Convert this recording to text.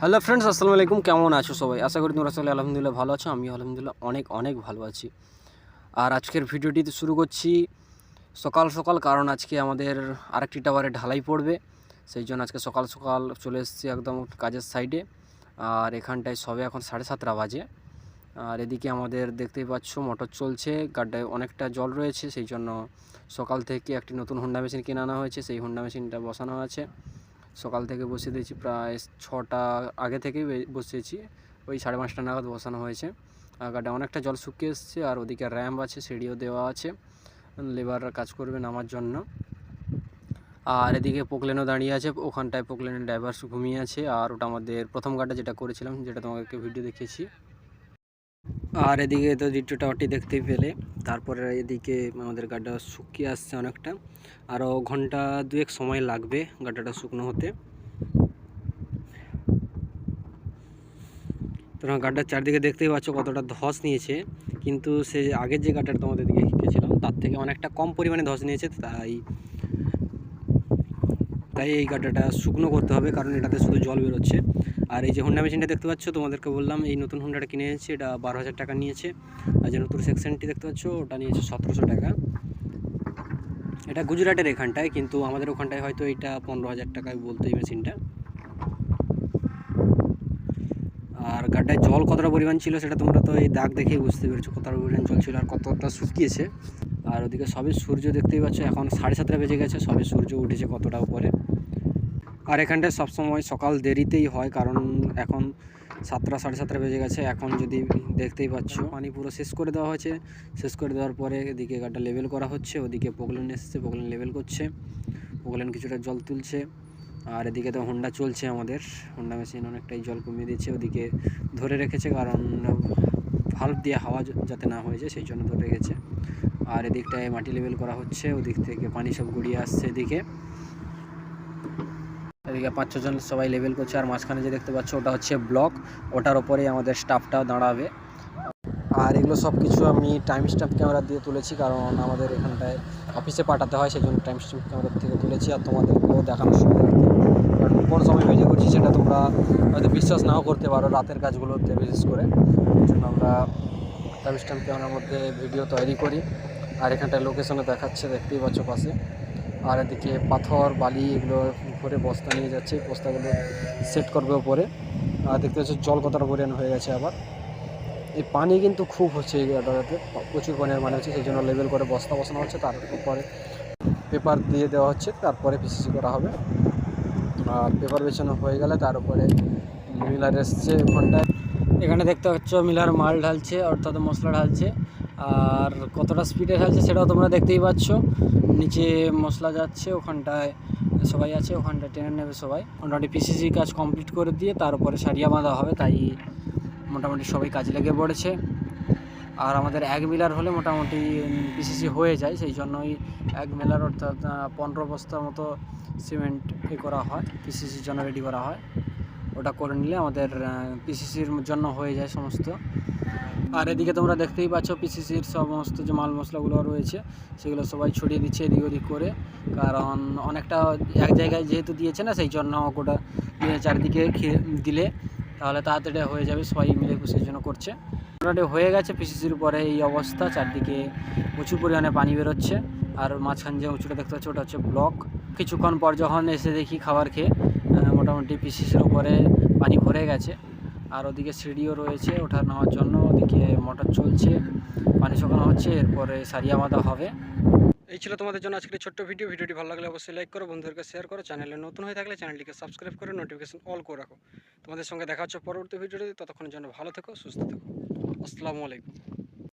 Hello friends আসসালামু আলাইকুম কেমন আছো সবাই? আশা করি তোমরা সবাই আলহামদুলিল্লাহ ভালো আছো। আমি আলহামদুলিল্লাহ অনেক অনেক ভালো আছি। আর আজকের ভিডিওটি শুরু করছি সকাল সকাল, কারণ আজকে আমাদের আরেকটি টাওয়ারে ঢালাই পড়বে। সেই জন্য আজকে সকাল সকাল চলে এসেছি একদম কাজের সাইডে আর এখানটায় সবে এখন সাড়ে সাতটা বাজে। আর এদিকে আমাদের দেখতেই পাচ্ছ মোটর চলছে। গাড্ডায় অনেকটা জল রয়েছে। সেই জন্য সকাল থেকে একটি নতুন হোন্ডা মেশিন কিনে আনা হয়েছে। সেই হোন্ডা মেশিনটা বসানো আছে। সকাল থেকে বসিয়ে দিয়েছি প্রায় ছটা, আগে থেকেই বসিয়েছি। ওই সাড়ে পাঁচটা নাগাদ বসানো হয়েছে। গাড়ি অনেকটা জল শুকিয়ে এসছে আর ওদিকে র্যাম্প আছে, সিঁড়িও দেওয়া আছে। লেবাররা কাজ করবে নামার জন্য। আর এদিকে পোকলেনও দাঁড়িয়ে আছে। ওখানটায় পোকলেনের ড্রাইভার ঘুমিয়ে আছে। আর ওটা আমাদের প্রথম গাড্ডা যেটা করেছিলাম, যেটা তোমাদেরকে ভিডিও দেখিয়েছি। আর এদিকে তো দ্বিতীয় টাওয়ারটি দেখতেই পেলে। তারপরে এদিকে আমাদের গাড্ডা শুকিয়ে আসছে অনেকটা। আরও ঘণ্টা দুয়েক সময় লাগবে গাড্ডাটা শুকনো হতে। তোমরা গাড্ডার চারদিকে দেখতেই পাচ্ছ কতটা ধস নিয়েছে। কিন্তু সে আগের যে গাড্ডাটা তোমাদের দিকে গেছিলাম তার থেকে অনেকটা কম পরিমাণে ধস নিয়েছে, তাই তাই এই গাড্ডাটা শুকনো করতে হবে, কারণ এটাতে শুধু জল বেরোচ্ছে। আর এই যে হোন্ডা মেশিনটা দেখতে পাচ্ছ, তোমাদেরকে বললাম, এই নতুন হোন্ডাটা কিনে এনেছি, এটা বারো হাজার টাকা নিয়েছে। আর যে নতুন সেকশনটি দেখতে পাচ্ছ, ওটা নিয়েছে সতেরোশো টাকা। এটা গুজরাটের এখানটায়, কিন্তু আমাদের ওখানটায় হয়তো এটা পনেরো হাজার টাকায় বলতো এই মেশিনটা আর গাড্ডায় জল কতটা পরিমাণ ছিল, সেটা তোমরা তো এই দাগ দেখেই বুঝতে পেরেছ, কতটা পরিমাণ জল ছিল আর কতটা শুকিয়েছে। আর ওদিকে সবে সূর্য দেখতেই পাচ্ছ, এখন সাড়ে সাতটা বেজে গেছে, সবে সূর্য উঠেছে কতটা উপরে। আর এখানটায় সবসময় সকাল দেরিতেই হয়, কারণ এখন সাতটা, সাড়ে সাতটা বেজে গেছে। এখন যদি দেখতেই পাচ্ছ, পানি পুরো শেষ করে দেওয়া হয়েছে। শেষ করে দেওয়ার পরে এদিকে গাড্ডা লেভেল করা হচ্ছে, ওদিকে পোগলেন এসছে পোগলেন লেভেল করছে। পোগলেন কিছুটা জল তুলছে, আর এদিকে তো হোন্ডা চলছে আমাদের। হোন্ডা মেশিন অনেকটাই জল কমিয়ে দিচ্ছে ওদিকে ধরে রেখেছে, কারণ ভাল্ব দিয়ে হাওয়া যাতে না হয়ে যায়, সেই জন্য ধরে রেখেছে আর এদিকটায় মাটি লেভেল করা হচ্ছে, ওদিক থেকে পানি সব গড়িয়ে আসছে এদিকে। এদিকে পাঁচ ছজন সবাই লেভেল করছে, আর মাঝখানে যে দেখতে পাচ্ছ ওটা হচ্ছে ব্লক ওটার ওপরেই আমাদের স্টাফটা দাঁড়াবে। আর এগুলো সব কিছু আমি টাইম স্ট্যাম্প ক্যামেরা দিয়ে তুলেছি, কারণ আমাদের এখানটায় অফিসে পাঠাতে হয় সেই জন্য টাইম স্ট্যাম্প ক্যামেরা থেকে তুলেছি আর তোমাদেরকেও দেখানোর সুবিধা কারণ কোন সময় ভিডিও করছি সেটা তোমরা হয়তো বিশ্বাস নাও করতে পারো রাতের কাজগুলোতে বিশেষ করে। এই জন্য আমরা টাইম স্ট্যাম্প ক্যামেরার মধ্যে ভিডিও তৈরি করি। আর এখানটায় লোকেশনে দেখাচ্ছে, দেখতেই পাচ্ছ পাশে। আর এদিকে পাথর, বালি এগুলো উপরে বস্তা নিয়ে যাচ্ছে, বস্তাগুলো সেট করবে ওপরে আর দেখতে পাচ্ছ জল কতটা পরিমাণ হয়ে গেছে আবার। এই পানি কিন্তু খুব হচ্ছে এই জায়গাটাতে প্রচুর পানির মানে হচ্ছে সেই জন্য লেভেল করে বস্তা বসানো হচ্ছে তারপরে পেপার দিয়ে দেওয়া হচ্ছে, তারপরে পিসিসি করা হবে। আর পেপার বেছানো হয়ে গেলে তার উপরে মিলার এসছে ওখানটায়। এখানে দেখতে পাচ্ছ মিলার মাল ঢালছে, অর্থাৎ মশলা ঢালছে। আর কতটা স্পিডে ঢালছে সেটাও তোমরা দেখতেই পাচ্ছ। নিচে মশলা যাচ্ছে, ওখানটায় সবাই আছে, ওখানটায় টেনে নেবে সবাই। মোটামুটি পিসিসি কাজ কমপ্লিট করে দিয়ে তার উপরে সারিয়া বাঁধা হবে, তাই মোটামুটি সবাই কাজে লেগে পড়েছে। আর আমাদের এক মিলার হলে মোটামুটি পিসিসি হয়ে যায়, সেই জন্যই এক মিলার অর্থাৎ পনেরো বস্তার মতো সিমেন্ট এ করা হয় পিসিসির জন্য রেডি করা হয়। ওটা করে নিলে আমাদের পিসিসির জন্য হয়ে যায় সমস্ত। আর এদিকে তোমরা দেখতেই পাচ্ছ পিসিসির সমস্ত যে মাল মশলাগুলো রয়েছে, সেগুলো সবাই ছড়িয়ে দিচ্ছে এদিক ওদিক করে। কারণ অনেকটা এক জায়গায় যেহেতু দিয়েছে না, সেই জন্য দিয়ে চারিদিকে দিলে তাহলে তাড়াতাড়ি হয়ে যাবে, সবাই মিলে সেই জন্য করছে। মোটামুটি হয়ে গেছে পিসিসির উপরে এই অবস্থা, চারদিকে প্রচুর পরিমাণে পানি বেরোচ্ছে। আর মাঝখান যে উঁচুটা দেখতে পাচ্ছি, ওটা হচ্ছে ব্লক। কিছুক্ষণ পর যখন এসে দেখি খাবার খেয়ে মোটামুটি পিসিসির উপরে পানি ভরে গেছে। আর ওদিকে সিঁড়িও রয়েছে, ওঠা নেওয়ার জন্য। ওদিকে মোটর চলছে, পানি শুকানো হচ্ছে, এরপরে সারিয়া বাঁধা হবে। এই ছিল তোমাদের জন্য আজকের ছোট্ট ভিডিও। ভিডিওটি ভালো লাগলে অবশ্যই লাইক করো, বন্ধুদেরকে শেয়ার করো। চ্যানেলে নতুন হয়ে থাকলে চ্যানেলটিকে সাবস্ক্রাইব করে নোটিফিকেশন অল করে রাখো। তোমাদের সঙ্গে দেখা হচ্ছে পরবর্তী ভিডিওতে। ততক্ষণের জন্য ভালো থেকো, সুস্থ থেকো। আসসালামু আলাইকুম।